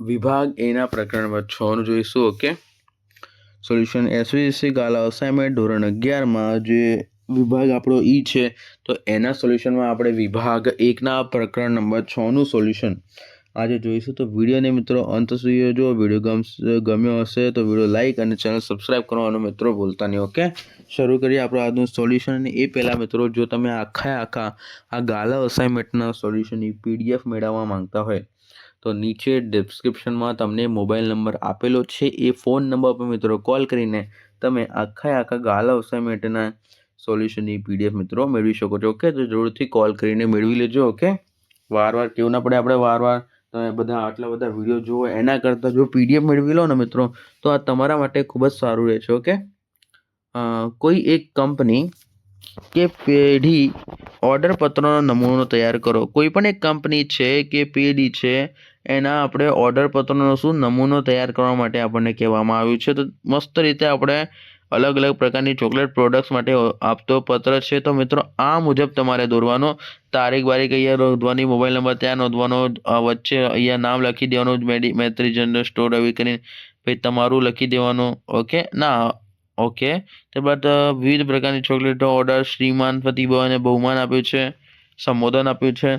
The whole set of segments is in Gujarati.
વિભાગ એના પ્રકરણ નંબર છનું જોઈશું okay solution SVC Gala assignment ધોરણ અગિયારમાં જે વિભાગ આપણો ઈ છે, તો એના સોલ્યુશનમાં આપણે વિભાગ એકના પ્રકરણ નંબર છનું સોલ્યુશન આજે જોઈશું. તો વિડીયોને મિત્રો અંત સુધી જો વીડિયો ગમશે ગમ્યો હશે તો વીડિયો લાઇક અને ચેનલ સબસ્ક્રાઈબ કરવાનો મિત્રો ભૂલતા નહીં ઓકે શરૂ કરીએ આપણું આજનું સોલ્યુશન અને એ પહેલાં મિત્રો જો તમે આખા આખા આ ગાલા અસાઇનમેન્ટના સોલ્યુશનની પીડીએફ મેળવવા માંગતા હોય તો નીચે ડિસ્ક્રિપ્શનમાં તમને મોબાઈલ નંબર આપેલો છે. એ ફોન નંબર પર મિત્રો કોલ કરીને તમે આખા આખા ગાલા અસાઇનમેન્ટના સોલ્યુશનની પીડીએફ મિત્રો મેળવી શકો છો. ઓકે તો જરૂરથી કોલ કરીને મેળવી લેજો. ઓકે વાર વાર કેવું ના પડે? આપણે વાર વાર તમે બધા આટલા બધા વીડિયો જુઓ, એના કરતાં જો પીડીએફ મેળવી લો ને મિત્રો, તો આ તમારા માટે ખૂબ જ સારું રહેશે. ઓકે કોઈ એક કંપની કે પેઢી ઓર્ડર પત્રનો નમૂનો તૈયાર કરો. કોઈ પણ એક કંપની છે કે પેઢી છે, એના આપણે ઓર્ડર પત્રનો શું નમૂનો તૈયાર કરવા માટે આપણને કહેવામાં આવ્યું છે. તો મસ્ત રીતે આપણે અલગ અલગ પ્રકારની ચોકલેટ પ્રોડક્ટ્સ માટે આપતો પત્ર છે. તો મિત્રો, આ મુજબ તમારે દોરવાનો. તારીખ, બારીખ અહીંયા નોંધવાની મોબાઈલ નંબર ત્યાં નોંધવાનો વચ્ચે અહીંયા નામ લખી દેવાનું, મેડી, મૈત્રી જનરલ સ્ટોર આવી કરીને પછી તમારું લખી દેવાનું ઓકે ના ઓકે ત્યારબાદ વિવિધ પ્રકારની ચોકલેટો ઓર્ડર શ્રીમાન પ્રતિભાને બહુમાન આપ્યું છે, સંબોધન આપ્યું છે.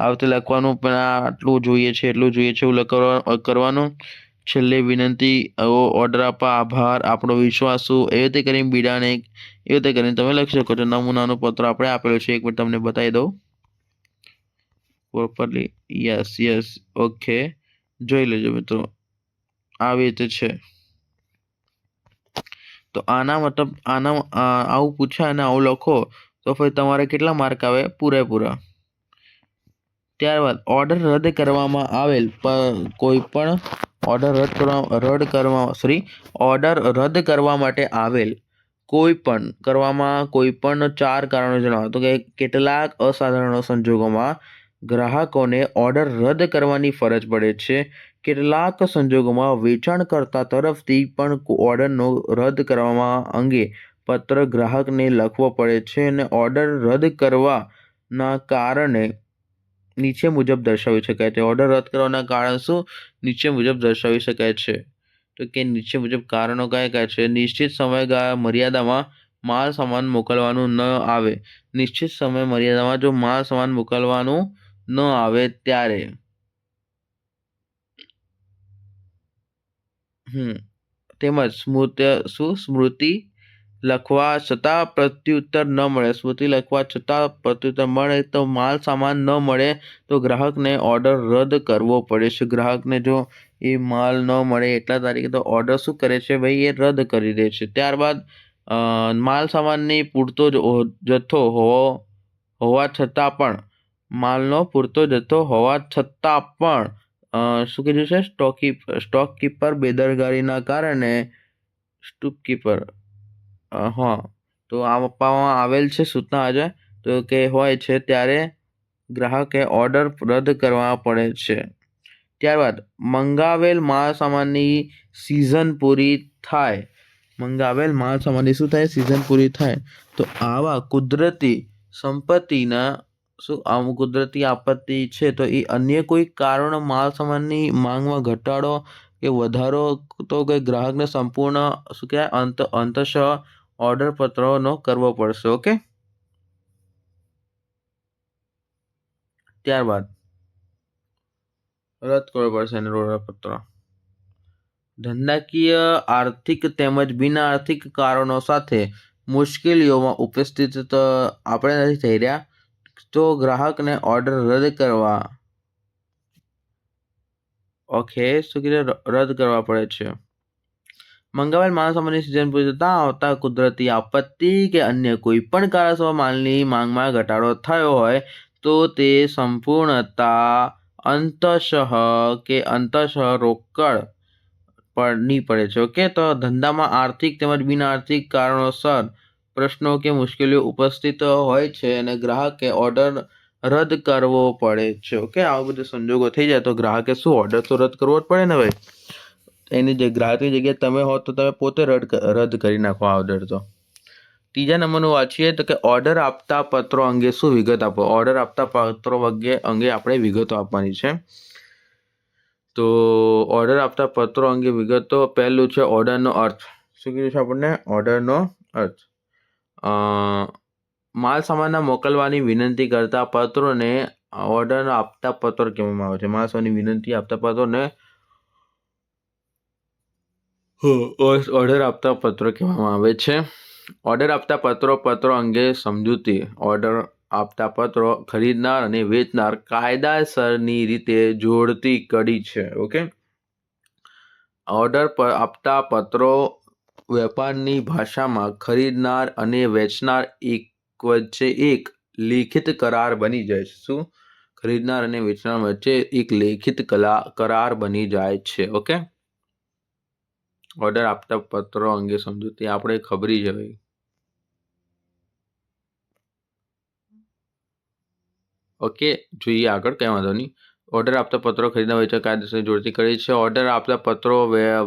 આ વખતે લખવાનું પણ આટલું જોઈએ છે, એટલું જોઈએ છે, એવું લખવા કરવાનું. છેલ્લે વિનંતી ઓર્ડર આપવા આભાર. આપણો વિશ્વાસુ એ રીતે કરીને બીડાને એ રીતે કરીને તમે લખી શકો છો. નમૂનાનો પત્ર આપણે આપેલું છે. એક મિનિટ તમને બતાવી દઉં. પ્રોપરલી યસ યસ ઓકે જોઈ લેજો મિત્રો. આવી રીતે છે. તો આના મતલબ આના આવું પૂછાય અને આવું લખો, તો પછી તમારે કેટલા માર્ક આવે? પૂરેપૂરા. ત્યારબાદ ઓર્ડર રદ કરવામાં આવેલ કોઈ પણ ઓર્ડર રદ કરવા રદ કરવા સોરી ઓર્ડર રદ કરવા માટે આવેલ કોઈ પણ, કરવામાં કોઈ પણ ચાર કારણો જણાવો. તો કે કેટલાક અસાધારણ સંજોગોમાં ગ્રાહકોને ઓર્ડર રદ કરવાની ફરજ પડે છે. કેટલાક સંજોગોમાં વેચાણકર્તા તરફથી પણ ઓર્ડરનો રદ કરવામાં અંગે પત્ર ગ્રાહકને લખવો પડે છે અને ઓર્ડર રદ કરવાના કારણે નીચે મુજબ દર્શાવી શકાય છે ઓર્ડર રદ કરવાના કારણ શું? નીચે મુજબ દર્શાવી શકાય છે. તો કે નીચે મુજબ કારણો કયા કયા છે? નિશ્ચિત સમયગાળા મર્યાદામાં માલ સામાન મોકલવાનું ન આવે. નિશ્ચિત સમય મર્યાદામાં જો માલ સામાન મોકલવાનું ન આવે ત્યારે હમ. તેમજ સ્મૃતિ શું? સ્મૃતિ લખવા છતાં પ્રત્યુત્તર ન મળે. સ્મૃતિ લખવા છતાં પ્રત્યુત્તર મળે તો માલ સામાન ન મળે તો ગ્રાહકને ઓર્ડર રદ કરવો પડે છે. ગ્રાહકને જો એ માલ ન મળે એટલા તારીખે તો ઓર્ડર શું કરે છે? ભાઈ, એ રદ કરી દે છે. ત્યારબાદ માલ સામાનની પૂરતો જથ્થો હોવો, હોવા છતાં પણ માલનો પૂરતો જથ્થો હોવા છતાં પણ શું કીધું છે? સ્ટોકી સ્ટોક કીપર બેદરકારીના કારણે સ્ટૂપ કીપર હા. તો આ આપવામાં આવેલ છે સૂચના આજે. તો કે હોય છે ત્યારે ગ્રાહકે ઓર્ડર રદ કરવા પડે છે. ત્યારબાદ, મંગાવેલ માલ સામાનની સિઝન પૂરી થાય. મંગાવેલ માલ સામાનની શું થાય? સિઝન પૂરી થાય. તો આવા કુદરતી સંપત્તિના શું આમ કુદરતી આપત્તિ છે? તો એ અન્ય કોઈ કારણ માલ સામાનની માંગમાં ઘટાડો કે વધારો તો કે ગ્રાહકને સંપૂર્ણ શું કહેવાય? અંત, અંતશ ઓર્ડર પત્રનો કરવો પડશે, ઓકે? ત્યારબાદ રદ કરવો પડશે એનો પત્ર. ધંધાકીય આર્થિક તેમજ બિન આર્થિક કારણો સાથે મુશ્કેલીઓમાં ઉપસ્થિત આપણે નથી થઈ રહ્યા. તો ગ્રાહકને ઓર્ડર રદ કરવા. ઓકે, શું કીધું? રદ કરવા પડે છે. મંગાવેલ માલ સામાનની સિઝન પૂરી થતાં આવતા કુદરતી આપત્તિ કે અન્ય કોઈ પણ કારણસર માલની માંગમાં ઘટાડો થયો હોય, તો તે સંપૂર્ણતા અંતશઃ કે અંતશઃ રોકડ પડની પડે છે. ઓકે, તો ધંધામાં આર્થિક તેમજ બિન આર્થિક કારણોસર પ્રશ્નો કે મુશ્કેલીઓ ઉપસ્થિત હોય છે અને ગ્રાહકે ઓર્ડર રદ કરવો પડે છે. ઓકે, આવા બધા સંજોગો થઈ જાય તો ગ્રાહકે શું ઓર્ડર તો રદ કરવો જ પડે ને ભાઈ? એની જે ગ્રાહકની જગ્યાએ તમે હો તો તમે પોતે રદ રદ કરી નાખો ઓર્ડર તો. ત્રીજા નંબરનું વાંચીએ તો કે ઓર્ડર આપતા પત્રો અંગે શું વિગત આપો? ઓર્ડર આપતા પત્રો અંગે અંગે આપણે વિગતો આપવાની છે. તો ઓર્ડર આપતા પત્રો અંગે વિગતો પહેલું છે ઓર્ડરનો અર્થ. શું કીધું છે આપણને? ઓર્ડરનો અર્થ. માલ સામાનના મોકલવાની વિનંતી કરતા પત્રોને ઓર્ડર આપતા પત્ર કહેવામાં આવે છે. માલ સામાનની વિનંતી આપતા પત્રોને ઓર્ડર આપતા પત્રો કહેવામાં આવે છે. ઓર્ડર આપતા પત્રો પત્રો અંગે સમજૂતી ઓર્ડર આપતા પત્રો ખરીદનાર અને વેચનાર કાયદાસરની રીતે જોડતી કડી છે, ઓકે? ઓર્ડર પર આપતા પત્રો વેપારની ભાષામાં ખરીદનાર અને વેચનાર એક વચ્ચે એક લેખિત કરાર બની જાય છે. શું? ખરીદનાર અને વેચનાર વચ્ચે એક લેખિત કલા, કરાર બની જાય છે, ઓકે? ઓર્ડર આપતા પત્રો અંગે સમજૂતી આપણે ખબરી જવી ઓકે, જોઈએ આગળ, કંઈ વાંધો નહીં. ઓર્ડર આપતા પત્રો ખરીદનાર વેચનાર કાયદેસર જોડતી કરી છે. ઓર્ડર આપતા પત્રો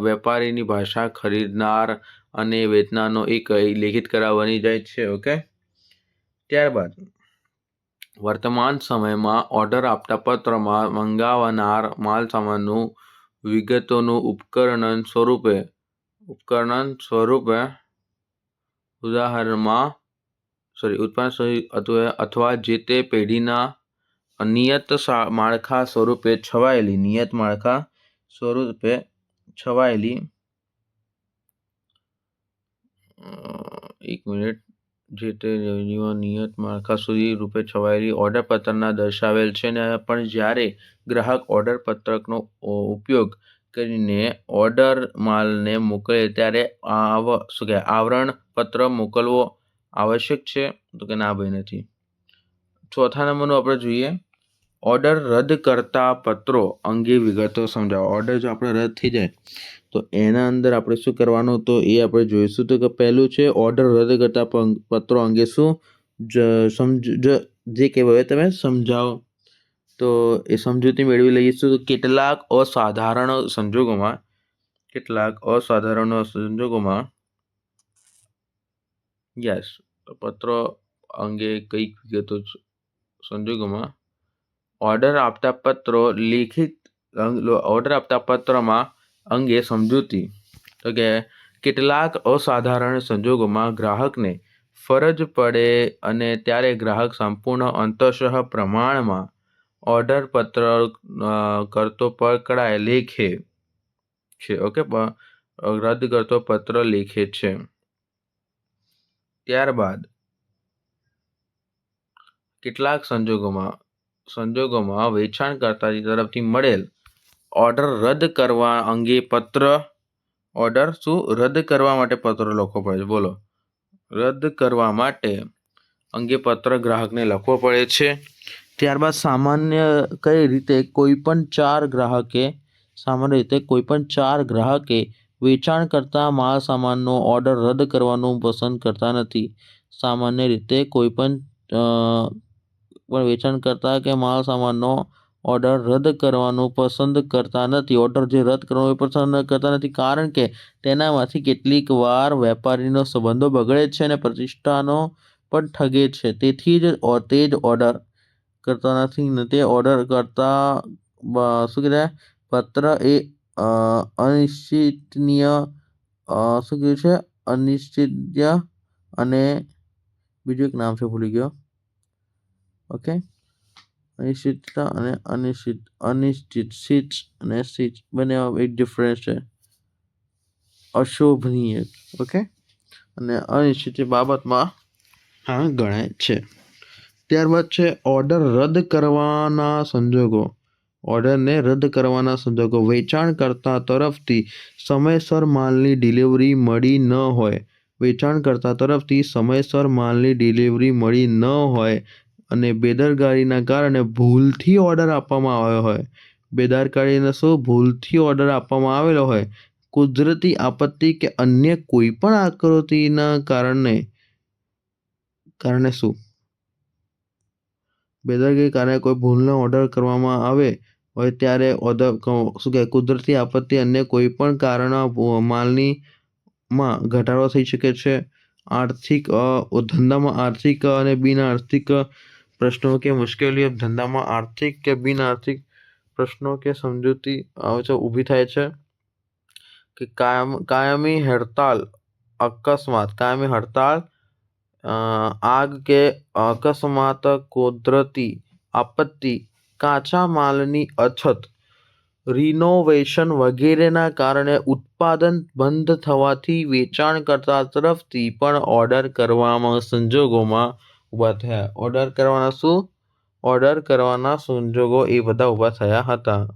વેપારીની ભાષા ખરીદનાર અને વેચનારનો એક લેખિત કરાવવાની જાય છે, ઓકે? ત્યારબાદ, વર્તમાન સમયમાં ઓર્ડર આપતા પત્રમાં મંગાવનાર માલ સામાનનું વિગતોનું ઉપકરણ સ્વરૂપે ઉપકરણ સ્વરૂપે ઉદાહરણમાં સોરી ઉત્પાદન અથવા જે તે પેઢીના નિયત માળખા સ્વરૂપે છવાયેલી, નિયત માળખા સ્વરૂપે છવાયેલી એક મિનિટ, જે તે રેવન્યુમાં નિયત માળખા સુધી રૂપે છવાયેલી ઓર્ડર પત્રના દર્શાવેલ છે ને, પણ જ્યારે ગ્રાહક ઓર્ડર પત્રકનો ઉપયોગ કરીને ઓર્ડર માલને મોકલે ત્યારે આવ, શું કહેવાય, આવરણ પત્ર મોકલવો આવશ્યક છે? તો કે ના, ભાઈ, નથી. ચોથા નંબરનું આપણે જોઈએ. ઓર્ડર રદ કરતા પત્રો અંગે વિગતો સમજાવો. ઓર્ડર જો આપણે રદ થઈ જાય, તો એના અંદર આપણે શું કરવાનું તો એ આપણે જોઈશું તો કે પહેલું છે ઓર્ડર રદ કરતા પત્રો અંગે શું? જ, સમજ, જે કહેવાય તમે સમજાવો. તો એ સમજૂતી મેળવી લઈશું તો કેટલાક અસાધારણ સંજોગોમાં, કેટલાક અસાધારણ સંજોગોમાં યસ પત્રો અંગે કંઈક વિગતો સંજોગોમાં ઓર્ડર આપતા પત્રો લેખિત ઓર્ડર આપતા પત્રમાં અંગે સમજૂતી. તો કે, કેટલાક અસાધારણ સંજોગોમાં ગ્રાહકને ફરજ પડે અને ત્યારે ગ્રાહક સંપૂર્ણ અંતઃ પ્રમાણમાં ઓર્ડર પત્ર કરતો પકડાય, લેખે છે. ઓકે રદ કરતો પત્ર લેખે છે. ત્યારબાદ કેટલાક સંજોગોમાં સંજોગોમાં વેચાણકર્તા તરફથી મળેલ ઓર્ડર રદ કરવા અંગે પત્ર, ઓર્ડર શું? રદ કરવા માટે પત્ર લખવો પડે છે. બોલો. રદ કરવા માટે અંગે પત્ર ગ્રાહકને લખવો પડે છે. ત્યારબાદ સામાન્ય કઈ રીતે કોઈ પણ ચાર ગ્રાહકે, સામાન્ય રીતે કોઈ પણ ચાર ગ્રાહકે વેચાણ કરતા માલ સામાનનો ઓર્ડર રદ કરવાનું પસંદ કરતા નથી. સામાન્ય રીતે કોઈ પણ વેચાણકર્તા વેચાણ કરતા કે માલ સામાનનો ઓર્ડર રદ કરવાનું પસંદ કરતા નથી. ઓર્ડર જે રદ કરવાનો એ પસંદ કરતા નથી કારણ કે તેનામાંથી કેટલીક વાર વેપારીનો સંબંધો બગડે છે અને પ્રતિષ્ઠાનો પણ ઠગે છે. તેથી જ તે જ ઓર્ડર કરતા નથી ને તે ઓર્ડર કરતા શું કહેવાય? પત્ર એ અનિશ્ચિતનીય શું કહ્યું છે? અનિશ્ચિત્ય અને બીજું એક નામ છે, ભૂલી ગયો. ઓકે? અનિશ્ચિતતા અને અનિશ્ચિત અનિશ્ચિત સિચ અને સિચ બંને એક ડિફરન્સ છે. અશોભનીય, ઓકે? અને અનિશ્ચિત બાબતમાં હા, ગણાય છે. ત્યારબાદ છે ઓર્ડર રદ કરવાના સંજોગો. ઓર્ડરને રદ કરવાના સંજોગો. વેચાણકર્તા તરફથી સમયસર માલની ડિલિવરી મળી ન હોય. વેચાણકર્તા તરફથી સમયસર માલની ડિલિવરી મળી ન હોય. અને બેદરકારીના કારણે ભૂલથી ઓર્ડર આપવામાં આવ્યો હોય. બેદરકારીને શું? ભૂલથી ઓર્ડર આપવામાં આવેલો હોય. કુદરતી આપત્તિ કે અન્ય કોઈ પણ આકૃતિના કારણે કારણે શું? બેદરકારી કારણે કોઈ ભૂલનો ઓર્ડર કરવામાં આવે હોય ત્યારે ઓર્ડર શું કહે કુદરતી આપત્તિ અન્ય કોઈ પણ કારણ માલની માં ઘટાડો થઈ શકે છે. આર્થિક ધંધામાં આર્થિક અને બિન આર્થિક પ્રશ્નો કે મુશ્કેલીઓ ધંધામાં આર્થિક કે બિન આર્થિક પ્રશ્નો કે સમજૂતી ઊભી થાય છે કે કાયમ, કાયમી હડતાલ, અકસ્માત, કાયમી હડતાલ આગ કે અકસ્માત, કુદરતી આપત્તિ, કાચા માલની અછત રિનોવેશન વગેરેના કારણે ઉત્પાદન બંધ થવાથી વેચાણકર્તા તરફથી પણ ઓર્ડર કરવામાં, સંજોગોમાં ઊભા થયા. ઓર્ડર કરવાના શું? ઓર્ડર કરવાના સંજોગો એ બધા ઊભા થયા હતા.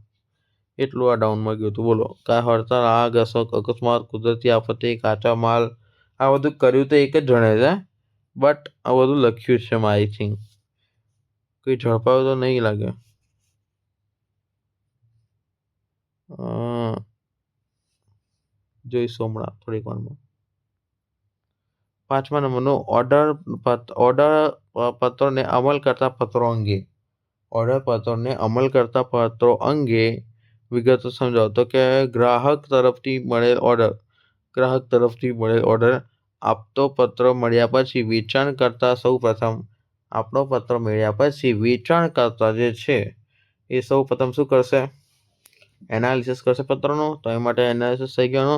એટલું આ ડાઉનમાં ગયું હતું. બોલો. કા હડતાલ આગ, અશોક, અકસ્માત, કુદરતી આફતે, કાચા માલ, આ બધું કર્યું તો એક જ જણે છે. બટ આ બધું લખ્યું છે આઈ થિંક કંઈ ઝડપાયું તો નહીં લાગે. જોઈશું હમણાં થોડીક વારમાં. પાંચમા નંબરનો ઓર્ડર ઓર્ડર પત્રોને અમલ કરતા પત્રો અંગે. ઓર્ડર પત્રોને અમલ કરતા પત્રો અંગે વિગતો સમજાવો. તો કે ગ્રાહક તરફથી મળેલ ઓર્ડર ગ્રાહક તરફથી મળેલ ઓર્ડર આપતો પત્ર મળ્યા પછી વેચાણ કરતા સૌ પ્રથમ આપણો પત્ર મળ્યા પછી વેચાણ કરતા જે છે એ સૌ પ્રથમ શું કરશે? એનાલિસિસ કરશે પત્રનો. તો એ માટે એનાલિસિસ થઈ ગયાનો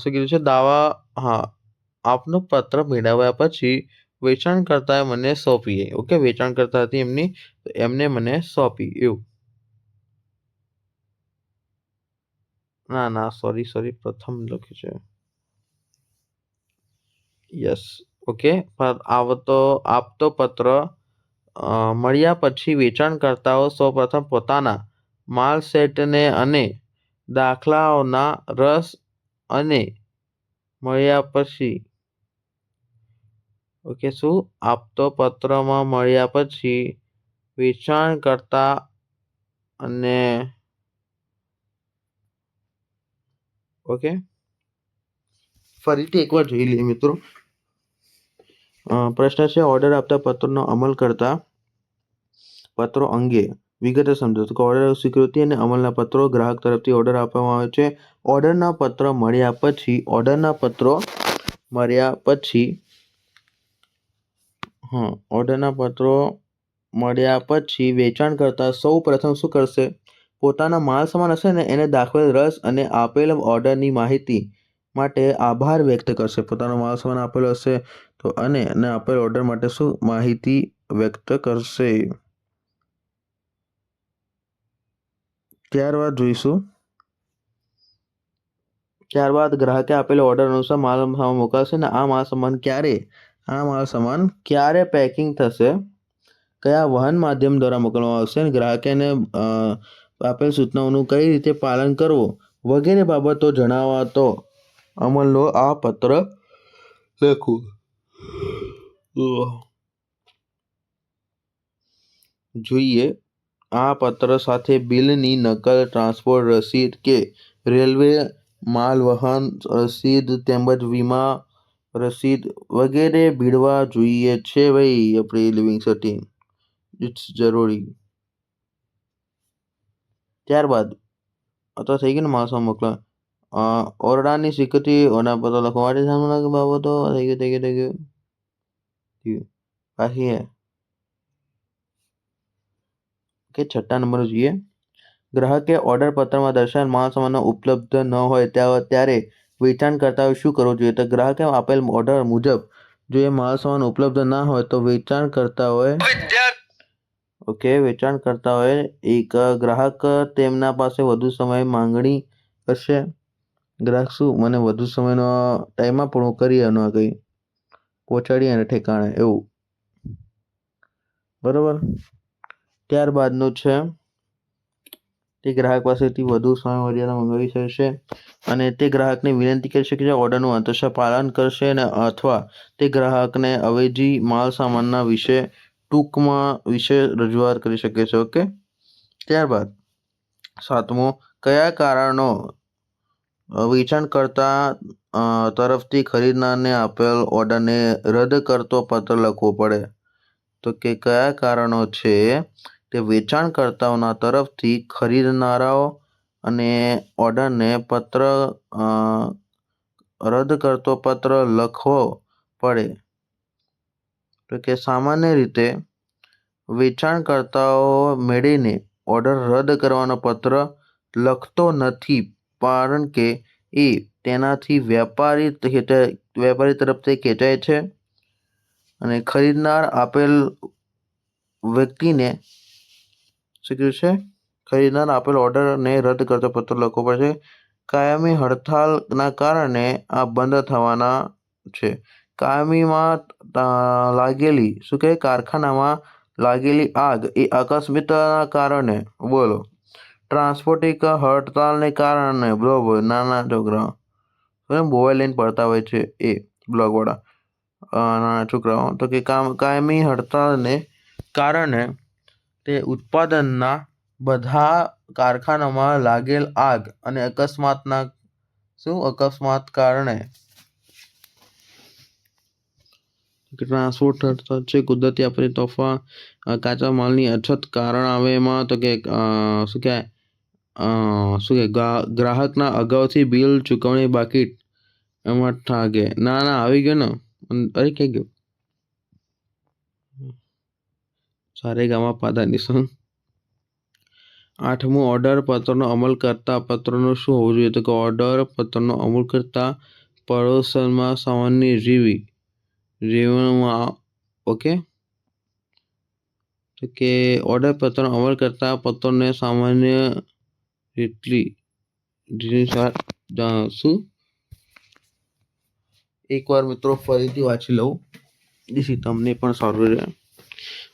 શું કીધું છે? દાવા, હા આપનો પત્ર મેળવ્યા પછી વેચાણકર્તાએ મને સોંપી ઓકે વેચાણકર્તા હતી એમની, એમને મને સોંપી. એવું. ના ના સોરી સોરી પ્રથમ લખ્યું છે. યસ ઓકે આવતો આપતો પત્ર મળ્યા પછી વેચાણકર્તાઓ સૌપ્રથમ પોતાના માલ સેટને અને દાખલાઓના રસ અને મળ્યા પછી ઓકે, શું આપતો પત્રમાં મળ્યા પછી વેચાણકર્તા અને ઓકે. ફરીથી એકવાર જોઈ લઈએ મિત્રો. પ્રશ્ન છે, ઓર્ડર આપતા પત્રનો અમલ કરતા પત્રો અંગે વિગતે સમજો. તો ઓર્ડર સ્વીકૃતિ અને અમલના પત્રો ગ્રાહક તરફથી ઓર્ડર આપવામાં આવે છે. ઓર્ડરના પત્ર મળ્યા પછી, ઓર્ડરના પત્રો મળ્યા પછી હા ઓર્ડરના પત્રો મળ્યા પછી વેચાણ કરતા સૌ પ્રથમ શું કરશે? પોતાના માલ સામાન હશે ને એને દાખવેલ રસ અને આપેલ ઓર્ડરની માહિતી માટે આભાર વ્યક્ત કરશે. પોતાનો માલ સામાન આપેલો હશે તો અને એને આપેલ ઓર્ડર માટે શું માહિતી વ્યક્ત કરશે? ત્યારબાદ જોઈશું. ત્યારબાદ ગ્રાહકે આપેલો ઓર્ડર અનુસાર માલ સામાન મોકલશે ને આ માલ સામાન ક્યારે આ માલ સામાન. ક્યારે પેકિંગ થશે? કયા વહન માધ્યમ દ્વારા મોકલવામાં આવશે અને ગ્રાહકે આપેલ સૂચનાઓનું કઈ રીતે પાલન કરવું વગેરે બાબતો જણાવતો? અમલનો આ પત્ર લખવું જોઈએ, આ પત્ર સાથે બિલની નકલ, ટ્રાન્સપોર્ટ રસીદ કે રેલવે માલ વહન રસીદ તેમજ વીમા રસીદ વગેરે ભીડવા જોઈએ છે ભાઈ આપણી લિવિંગ સર્ટી ઇટ્સ જરૂરી. ત્યારબાદ અથવા થઈ ગયું ને માણસો મોકલા ઓરડાની સ્વીકૃતિ ઓના પત્ર લખવા માટે સામાન્ય બાબતો. થઈ ગયું થઈ ગયું થઈ ગયું. બાકી કે છઠ્ઠા નંબર જોઈએ. ગ્રાહકે ઓર્ડર પત્રમાં દર્શાવેલ માલ ઉપલબ્ધ ન હોય ત્યાં ત્યારે હોય, શું કરવું જોઈએ? તો ગ્રાહકે આપેલ ઓર્ડર મુજબ જો એ માલ સામાન ઉપલબ્ધ ના હોય, તો વેચાણ કરતા હોય ઓકે વેચાણકર્તાઓએ એક ગ્રાહક તેમના પાસે વધુ સમય માંગણી કરશે ગ્રાહક શું? મને વધુ સમયનો ટાઈમ આપો, હું કરી એનો કંઈ. પહોંચાડી અને ઠેકાણે, એવું. બરાબર? ત્યારબાદનું છે. તે ગ્રાહક પાસેથી વધુ સમય મર્યાદા મંગાવી શકશે અને તે ગ્રાહકને વિનંતી કરી શકે છે, ઓર્ડરનું અંતશઃ પાલન કરશે અને અથવા તે ગ્રાહકને અવેજી માલ સામાનના વિશે ટૂંકમાં વિશે રજૂઆત કરી શકે છે, ઓકે? ત્યારબાદ, સાતમો, કયા કારણો વેચાણકર્તા તરફથી ખરીદનારને આપેલ ઓર્ડરને રદ કરતો પત્ર લખવો પડે? તો કે કયા કારણો છે? તે વેચાણકર્તાઓના તરફથી ખરીદનારાઓ અને ઓર્ડરને પત્ર રદ કરતો પત્ર લખવો પડે. તો કે સામાન્ય રીતે વેચાણકર્તાઓ મેળવીને ઓર્ડર રદ કરવાનો પત્ર લખતો નથી કારણ કે એ તેનાથી વેપારી ખેંચાય વેપારી તરફથી ખેંચાય છે અને ખરીદનાર આપેલ વ્યક્તિને શું કીધું છે? ખરીદનાર આપેલ ઓર્ડરને રદ કરતો પત્ર લખવો પડશે. કાયમી હડતાલના કારણે આ બંધ થવાના છે. કાયમીમાં લાગેલી, શું કહે? કારખાનામાં લાગેલી આગ એ અકસ્મિતના કારણે, બોલો. ટ્રાન્સપોર્ટિક હડતાલને કારણે બરોબર નાના છોકરાઓ મોબાઈલ લઈને પડતા હોય છે એ બ્લોગવાળા નાના છોકરાઓ. તો કે કામ, કાયમી હડતાલને કારણે તે ઉત્પાદનના બધા કારખાનામાં લાગેલ આગ અને અકસ્માતના શું અકસ્માત કારણે? ટ્રાન્સપોર્ટ થતા છે કુદરતી આપણી તોફાન કાચા માલની અછત કારણ આવે એમાં તો કે શું કહેવાય શું કે ગ્રાહકના અગાઉથી બિલ ચૂકવણી બાકી એમાં ઠાગે. ના ના, આવી ગયો ને. અરે, ક્યાં ગયો? સારે ગામા પાદાની સંઘ. આઠમું ઓર્ડર પત્રનો અમલ કરતા પત્રનો શું હોવું જોઈએ? તો કે ઓર્ડર પત્રનો અમલ કરતા પડોશમાં સામાન્ય જીવી જીવનમાં ઓકે તો કે ઓર્ડર પત્રનો અમલ કરતા પત્રોને સામાન્ય રીતલી શું એકવાર મિત્રો ફરીથી વાંચી લઉં. જેથી તમને પણ સારું રહે.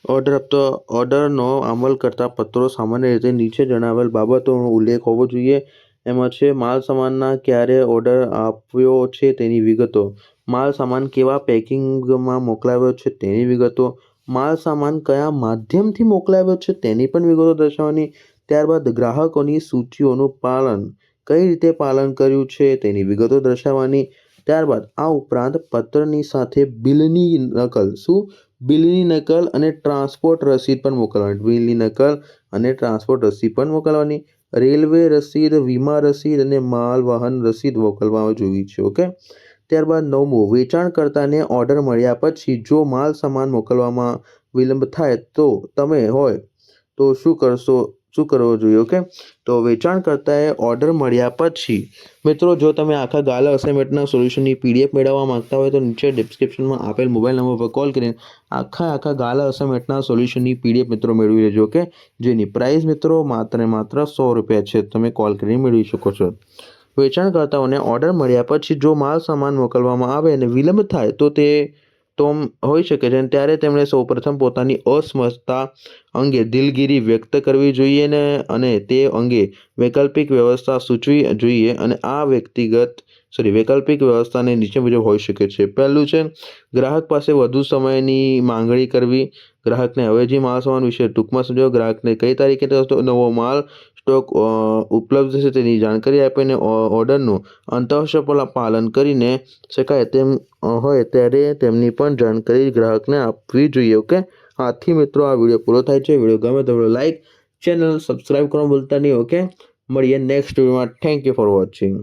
ઓર્ડર આપતો ઓર્ડરનો અમલ કરતા પત્રો સામાન્ય રીતે નીચે જણાવેલ બાબતોનો ઉલ્લેખ હોવો જોઈએ. એમાં છે, માલ સામાનના ક્યારે ઓર્ડર આપ્યો છે તેની વિગતો. માલ સામાન કેવા પેકિંગમાં મોકલાવ્યો છે તેની વિગતો. માલ સામાન કયા માધ્યમથી મોકલાવ્યો છે તેની પણ વિગતો દર્શાવવાની. ત્યારબાદ ગ્રાહકોની સૂચિઓનું પાલન. કઈ રીતે પાલન કર્યું છે તેની વિગતો દર્શાવવાની. ત્યારબાદ આ ઉપરાંત પત્રની સાથે બિલની નકલ. શું બિલની નકલ અને ટ્રાન્સપોર્ટ રસીદ પણ મોકલવાની. બિલની નકલ અને ટ્રાન્સપોર્ટ રસીદ પણ મોકલવાની. રેલવે રસીદ, વીમા રસીદ અને માલ વાહન રસીદ મોકલવામાં જોઈ છે, ઓકે? ત્યારબાદ નવમું, વેચાણકર્તાને ઓર્ડર મળ્યા પછી જો માલ સામાન મોકલવામાં વિલંબ થાય તો તમે હોય તો શું કરશો? શું કરવું જોઈએ ઓકે તો વેચાણકર્તાએ ઓર્ડર મળ્યા પછી, મિત્રો, જો તમે આખા ગાલા અસાઇનમેન્ટના સોલ્યુશનની પીડીએફ મેળવવા માગતા હોય તો નીચે ડિસ્ક્રિપ્શનમાં આપેલ મોબાઈલ નંબર પર કોલ કરીને આખા આખા ગાલા અસાઇનમેન્ટના સોલ્યુશનની પીડીએફ મિત્રો મેળવી લેજો ઓકે જેની પ્રાઇસ મિત્રો, માત્ર ને માત્ર સો રૂપિયા છે. તમે કોલ કરીને મેળવી શકો છો. વેચાણકર્તાઓને ઓર્ડર મળ્યા પછી જો માલ સામાન મોકલવામાં આવે અને વિલંબ થાય તો તે તો હોઈ શકે છે અને ત્યારે તેમણે સૌપ્રથમ પોતાની અસમર્થતા અંગે દિલગીરી વ્યક્ત કરવી જોઈએ ને, અને તે અંગે વૈકલ્પિક વ્યવસ્થા સૂચવી જોઈએ અને આ વ્યક્તિગત સોરી વૈકલ્પિક વ્યવસ્થાને નીચે મુજબ હોઈ શકે છે. પહેલું છે, ગ્રાહક પાસે વધુ સમયની માંગણી કરવી. ગ્રાહકને અવેજી માલ સામાન વિશે ટૂંકમાં સમજાવો. ગ્રાહકને કઈ તારીખે નવો માલ સ્ટોક ઉપલબ્ધ છે તેની જાણકારી આપીને ઓર્ડરનું અંતઃસફળ પાલન કરીને શકાય તેમ હોય ત્યારે તેમની પણ જાણકારી ગ્રાહકને આપવી જોઈએ, ઓકે? આથી મિત્રો, આ વીડિયો પૂરો થાય છે. વીડિયો ગમે તો લાઈક, ચેનલ સબસ્ક્રાઈબ કરવા ભૂલતા નહીં, ઓકે? મળીએ નેક્સ્ટ વિડીયોમાં. Thank you for watching